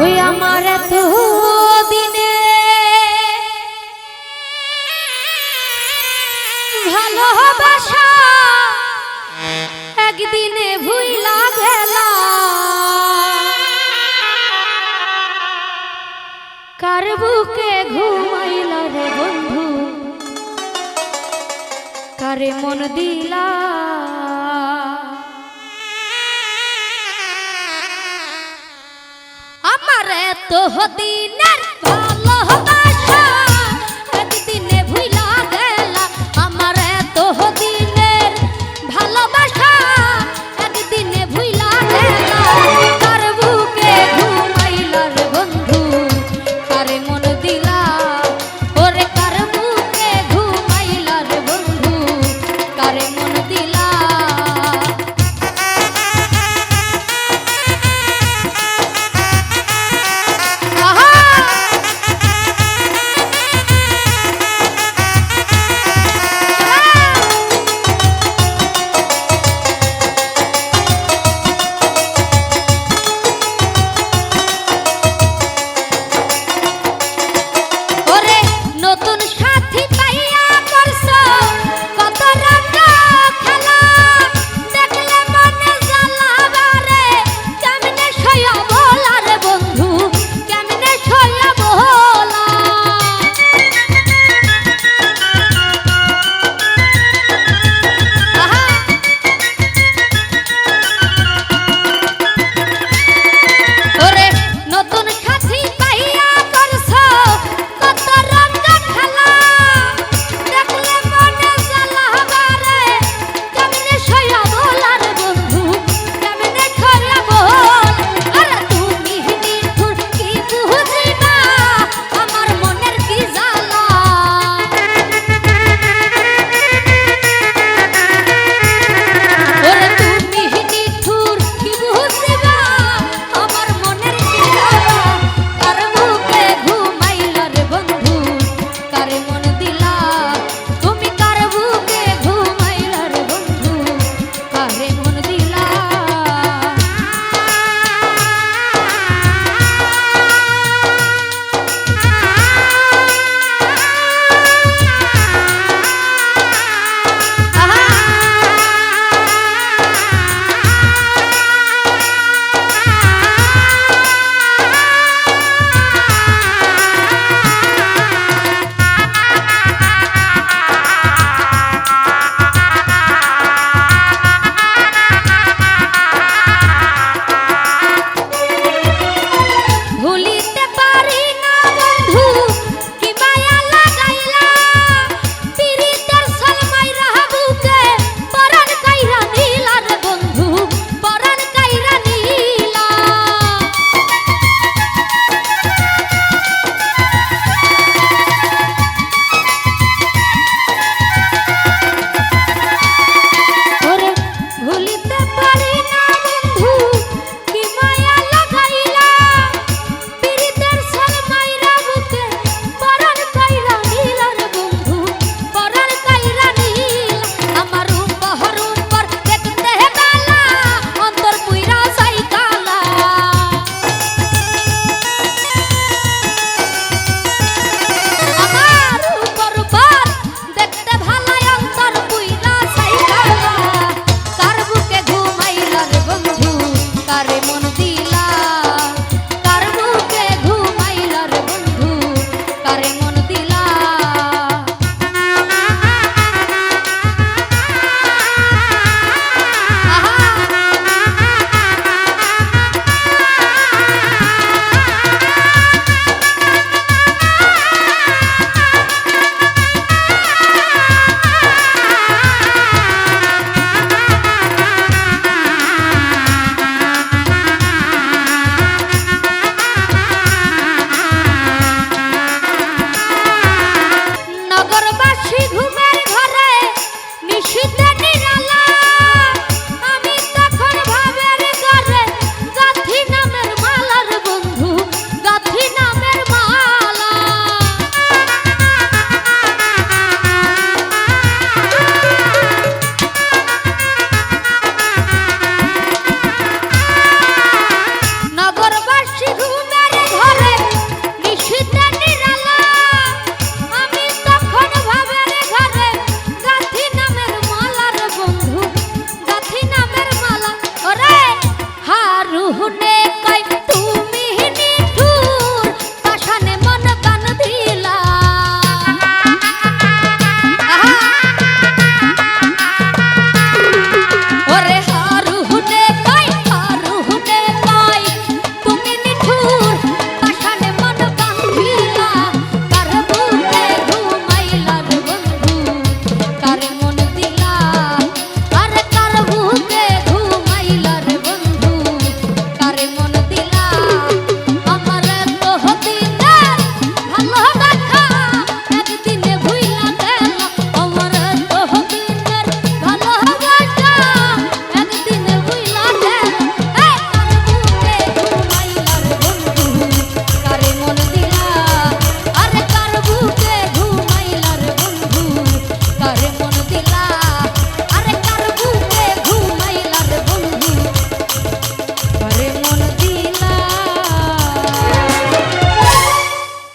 ওই আমার এত দিনে। ভালোবাসা একদিনে ভুইলা গেলা কার বুকে ঘুমাইল রে বন্ধু? কারে মন দিলা? আমার তো দিনের